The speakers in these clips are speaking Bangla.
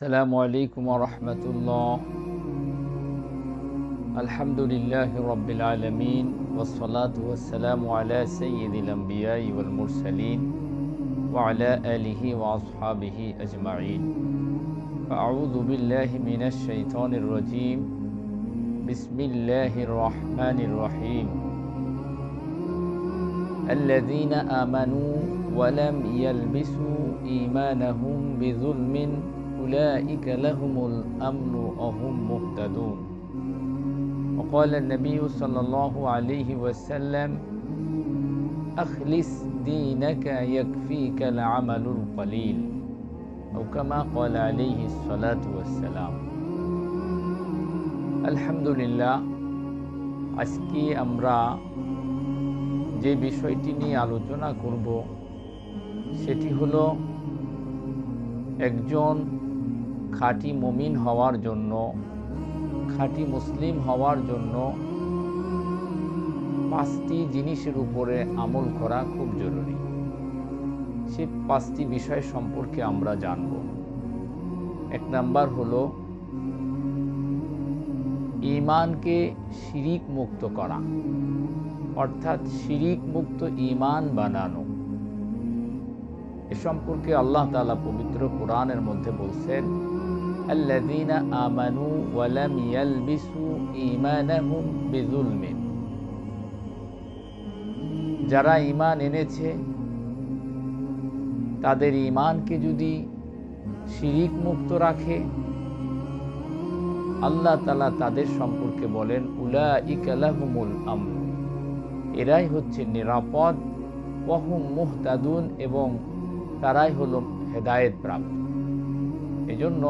السلام عليكم ورحمة الله. الحمد لله رب العالمين والصلاة والسلام على سيد الأنبياء والمرسلين وعلى آله وأصحابه أجمعين. فأعوذ بالله من الشيطان الرجيم. بسم الله الرحمن الرحيم. الذين آمنوا ولم يلبسوا إيمانهم بظلم أولئك لهم الأمن وهم مهتدون وقال النبي صلى الله عليه وسلم أخلص دينك يكفيك العمل القليل أو كما قال عليه الصلاة والسلام الحمد لله আজকে আমরা যে বিষয়টি নিয়ে আলোচনা করব সেটি হলো একজন খাঁটি মমিন হওয়ার জন্য, খাঁটি মুসলিম হওয়ার জন্য পাঁচটি জিনিসের উপরে আমল করা খুব জরুরি। সে পাঁচটি বিষয় সম্পর্কে আমরা জানব। এক নাম্বার হলো ইমানকে শিরিক মুক্ত করা, অর্থাৎ শিরিক মুক্ত ইমান বানানো। এ সম্পর্কে আল্লাহ তালা পবিত্র কোরআনের মধ্যে বলছেন আল্লাযীনা আমানু ওয়া লাম ইয়ালবিসু ঈমানাহুম যারা ঈমান এনেছে, তাদের ঈমানকে যদি শিরিক মুক্ত রাখে, আল্লাহ তালা তাদের সম্পর্কে বলেন উলা ইকালাহুমুল আমন এরাই হচ্ছে নিরাপদ, ওয়াহুম মুহতাদুন এবং তারাই হলো হেদায়েত প্রাপ্ত। এজন্য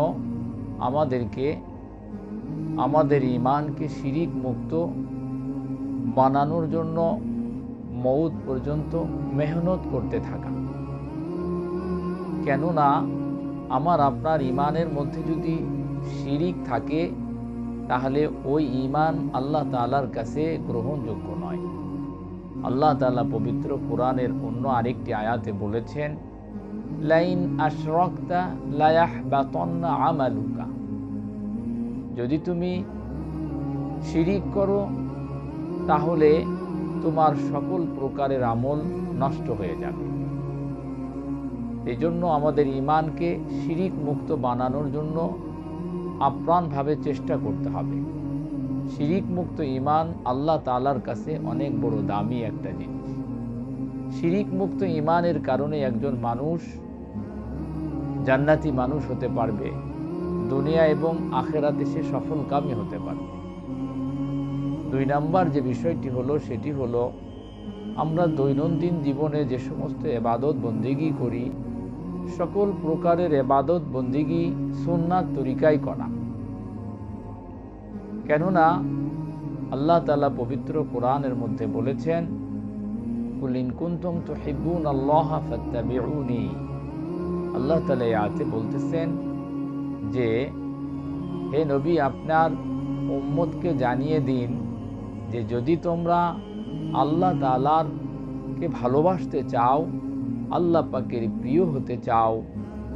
আমাদেরকে, আমাদের ইমানকে শিরিক মুক্ত বানানোর জন্য মৌত পর্যন্ত মেহনত করতে থাকা। কেননা, আমার আপনার ইমানের মধ্যে যদি শিরিক থাকে, তাহলে ওই ইমান আল্লাহ তালার কাছে গ্রহণযোগ্য নয়। আল্লাহ তালা পবিত্র কোরআনের অন্য আরেকটি আয়াতে বলেছেন লাইন আশরক্তা লায়াহ বাতন্না আমালুকা। যদি তুমি শিরিক করো, তাহলে তোমার সকল প্রকারের আমল নষ্ট হয়ে যাবে। এই জন্য আমাদের ইমানকে শিরিক মুক্ত বানানোর জন্য আপ্রাণভাবে চেষ্টা করতে হবে। শিরিক মুক্ত ইমান আল্লাহ তালার কাছে অনেক বড় দামি একটা জিনিস। শিরিক মুক্ত ইমানের কারণে একজন মানুষ জান্নাতি মানুষ হতে পারবে, দুনিয়া এবং আখেরাতে সে সফলকামী হতে পারবে। দুই নাম্বার যে বিষয়টি হলো, সেটি হলো, আমরা দৈনন্দিন জীবনে যে সমস্ত এবাদত বন্দিগি করি, সকল প্রকারের এবাদত বন্দিগি সুন্নার তরিকাই করা। কেননা, আল্লাহ তালা পবিত্র কোরআনের মধ্যে বলেছেন কুলিন কুন্তম তো হিবুন আল্লাহ ফত্তাবিউনি। আল্লাহ তালা আতে বলতেছেন যে, হে নবী, আপনার উম্মতকে জানিয়ে দিন যে, যদি তোমরা আল্লাহ তালার কে ভালোবাসতে চাও, আল্লাহ পাকের প্রিয় হতে চাও,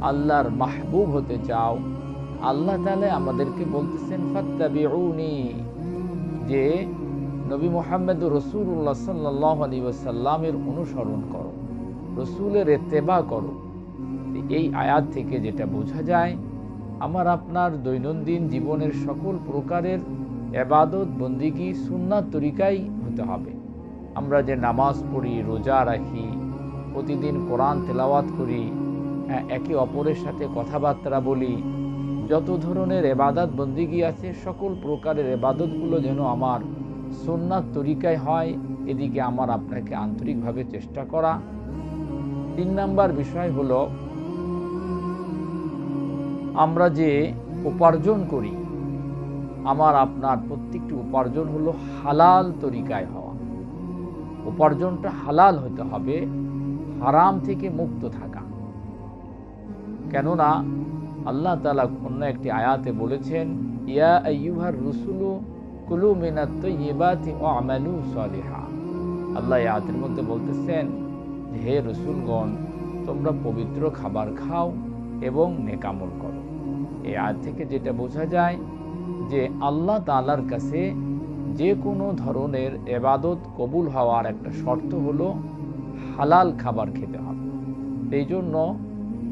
আল্লাহর মাহবুব হতে চাও, আল্লাহ তালে আমাদেরকে বলতেছেন, ফত্তাবিউনি যে, নবী মোহাম্মদ রসুল্লাহ সাল্লাহ আলী ওসাল্লামের অনুসরণ করো, রসুলের এত্তেবা করো। এই আয়াত থেকে যেটা বোঝা যায়, আমার আপনার দৈনন্দিন জীবনের সকল প্রকারের এবাদত, বন্দিগি, সুন্নাত তরিকাই হতে হবে। আমরা যে নামাজ পড়ি, রোজা রাখি, প্রতিদিন কোরআন তেলাওয়াত করি একে অপরের সাথে কথাবার্তা বলি, যত ধরনের এবাদত, বন্দিগি আছে, সকল প্রকারের এবাদতগুলো যেন আমার সুন্নাত তরিকায় হয়, এদিকে আমার আপনাকে আন্তরিকভাবে চেষ্টা করা। তিন নাম্বার বিষয় হলো আমরা যে উপার্জন করি, আমার আপনার প্রত্যেকটি উপার্জন হলো হালাল তরিকায় হওয়া। উপার্জনটা হালাল হতে হবে, হারাম থেকে মুক্ত থাকা। কেননা, আল্লাহ তালা অন্য একটি আয়াতে বলেছেন, ইয়া আইয়ুহার রসুলু কুলু মিনাত ইবাতি ও আল্লাহ আয়াতের মধ্যে বলতেছেন, হে রসুলগণ, তোমরা পবিত্র খাবার খাও এবং নেকামল করো। এই আয়াত থেকে যেটা বোঝা যায় যে আল্লাহ তালার কাছে যে কোনো ধরনের এবাদত কবুল হওয়ার একটা শর্ত হলো হালাল খাবার খেতে হবে। এই জন্য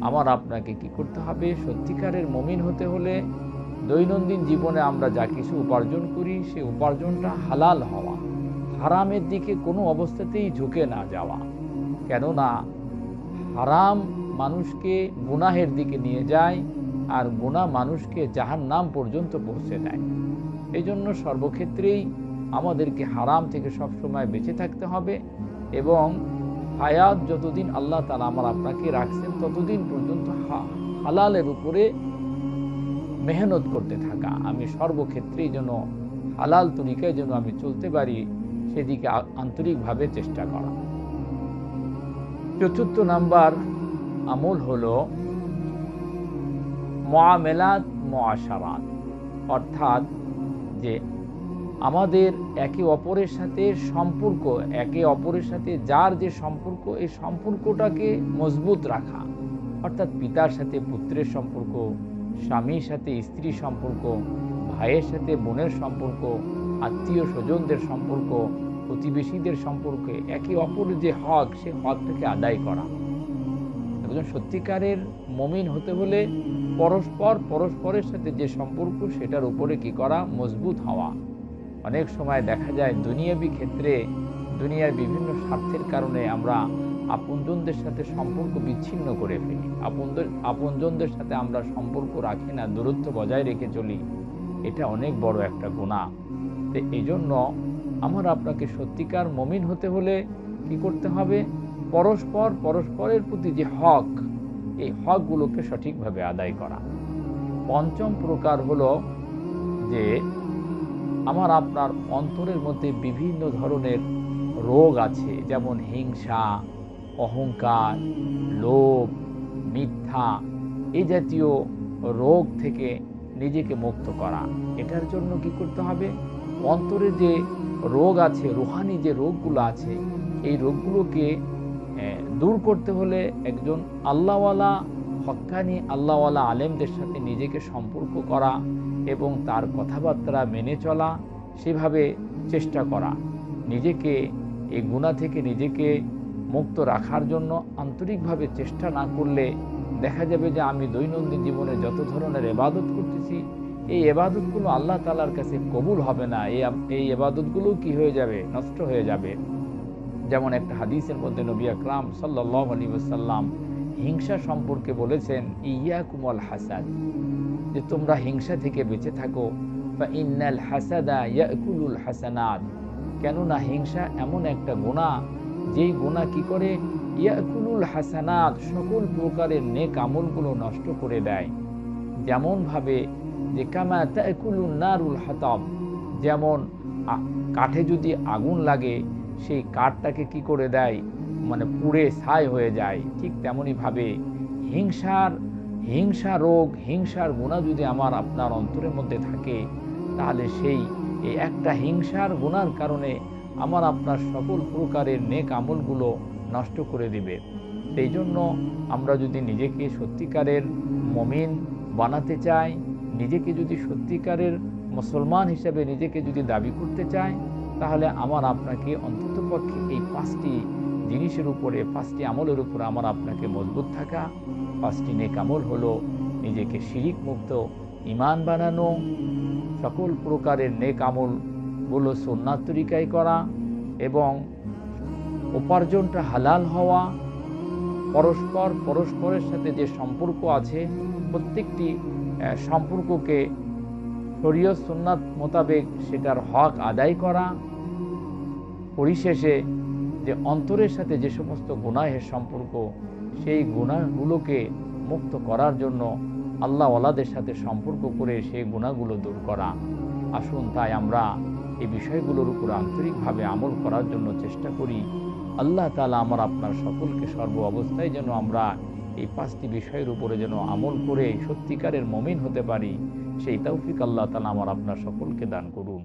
আমার আপনাকে কি করতে হবে? সত্যিকারের মমিন হতে হলে দৈনন্দিন জীবনে আমরা যা কিছু উপার্জন করি, সে উপার্জনটা হালাল হওয়া, হারামের দিকে কোনো অবস্থাতেই ঝুঁকে না যাওয়া। কেননা হারাম মানুষকে গুনাহের দিকে নিয়ে যায় আর গুনাহ মানুষকে জাহান নাম পর্যন্ত পৌঁছে দেয়। এই জন্য সর্বক্ষেত্রেই আমাদেরকে হারাম থেকে সবসময় বেঁচে থাকতে হবে এবং হায়াত যতদিন আল্লাহ তালা আমার আপনাকে রাখছেন ততদিন পর্যন্ত হালালের উপরে মেহনত করতে থাকা। আমি সর্বক্ষেত্রেই যেন হালাল তরিকায় যেন আমি চলতে পারি সেদিকে আন্তরিকভাবে চেষ্টা করা। চতুর্থ নাম্বার আমল হলো মহামেলাত মহাসারাত অর্থাৎ যে আমাদের একে অপরের সাথে সম্পর্ক, একে অপরের সাথে যার যে সম্পর্ক, এই সম্পর্কটাকে মজবুত রাখা। অর্থাৎ পিতার সাথে পুত্রের সম্পর্ক, স্বামীর সাথে স্ত্রীর সম্পর্ক, ভাইয়ের সাথে বোনের সম্পর্ক, আত্মীয় স্বজনদের সম্পর্ক, প্রতিবেশীদের সম্পর্কে একে অপরের যে হক, সে হকটাকে আদায় করা। একজন সত্যিকারের মমিন হতে হলে পরস্পর পরস্পরের সাথে যে সম্পর্ক, সেটার উপরে কি করা? মজবুত হওয়া। অনেক সময় দেখা যায় দুনিয়াবি ক্ষেত্রে, দুনিয়ার বিভিন্ন স্বার্থের কারণে আমরা আপনজনদের সাথে সম্পর্ক বিচ্ছিন্ন করে ফেলি। আপনদের, আপনজনদের সাথে আমরা সম্পর্ক রাখি না, দূরত্ব বজায় রেখে চলি। এটা অনেক বড় একটা গুণা। তো এই জন্য আমার আপনাকে সত্যিকার মমিন হতে হলে কি করতে হবে? পরস্পর পরস্পরের প্রতি যে হক, এই হকগুলোকে সঠিকভাবে আদায় করা। পঞ্চম প্রকার হলো যে আমার আপনার অন্তরের মধ্যে বিভিন্ন ধরনের রোগ আছে, যেমন হিংসা, অহংকার, লোভ, মিথ্যা এই জাতীয় রোগ থেকে নিজেকে মুক্ত করা। এটার জন্য কি করতে হবে? অন্তরে যে রোগ আছে, রোহানি যে রোগগুলো আছে, এই রোগগুলোকে দূর করতে হলে একজন আল্লাহওয়ালা হক্কানি আল্লাহওয়ালা আলেমদের সাথে নিজেকে সম্পর্ক করা এবং তার কথাবার্তা মেনে চলা, সেভাবে চেষ্টা করা। নিজেকে এই গুণা থেকে নিজেকে মুক্ত রাখার জন্য আন্তরিকভাবে চেষ্টা না করলে দেখা যাবে যে আমি দৈনন্দিন জীবনে যত ধরনের এবাদত করতেছি, এই এবাদতগুলো আল্লাহ তালার কাছে কবুল হবে না। এই এবাদতগুলো কি হয়ে যাবে? নষ্ট হয়ে যাবে। যেমন একটা হাদিসের মধ্যে নবী আকরাম সাল্লাহ আলী সাল্লাম হিংসা সম্পর্কে বলেছেন ইয়া কুমল হাসাদ যে তোমরা হিংসা থেকে বেঁচে থাকো। বা ইন্নাল হাসাদা ইয়াকুলুল হাসানাদ কেননা হিংসা এমন একটা গোনা যেই গোনা কি করে? ইয়াকুলুল হাসানাত, সকল প্রকারের নেক আমলগুলো নষ্ট করে দেয়। যেমনভাবে যে কামা তাকুলুন নারুল হাতাব, যেমন কাঠে যদি আগুন লাগে সেই কাঠটাকে কি করে দেয়? মানে পুড়ে ছাই হয়ে যায়। ঠিক তেমনইভাবে হিংসার, হিংসা রোগ, হিংসার গুণা যদি আমার আপনার অন্তরের মধ্যে থাকে, তাহলে সেই, এই একটা হিংসার গুণার কারণে আমার আপনার সকল প্রকারের নেক আমলগুলো নষ্ট করে দিবে। সেই জন্য আমরা যদি নিজেকে সত্যিকারের মমিন বানাতে চাই, নিজেকে যদি সত্যিকারের মুসলমান হিসেবে নিজেকে যদি দাবি করতে চাই তাহলে আমার আপনাকে অন্ততপক্ষে এই পাঁচটি জিনিসের উপরে, পাঁচটি আমলের উপরে আমার আপনাকে মজবুত থাকা। পাঁচটি নেক আমল হলো নিজেকে শিরিক মুক্ত ইমান বানানো, সকল প্রকারের নেক আমলগুলো সোনার তরিকায় করা এবং উপার্জনটা হালাল হওয়া। পরস্পর পরস্পরের সাথে যে সম্পর্ক আছে, প্রত্যেকটি সম্পর্ককে শরীয় সুন্নাত মোতাবেক সেটার হক আদায় করা, পরিশেষে যে অন্তরের সাথে যে সমস্ত গুনাহের সম্পর্ক, সেই গুণাগুলোকে মুক্ত করার জন্য আল্লাহওয়ালাদের সাথে সম্পর্ক করে সেই গুণাগুলো দূর করা। আসুন তাই আমরা এই বিষয়গুলোর উপর আন্তরিকভাবে আমল করার জন্য চেষ্টা করি। আল্লাহ তালা আমার আপনার সকলকে সর্ব অবস্থায় যেন আমরা এই পাঁচটি বিষয়ের উপরে যেন আমল করে সত্যিকারের মমিন হতে পারি। সেই তৌফিক আল্লাহ তালা আমার আপনার সকলকে দান করুন।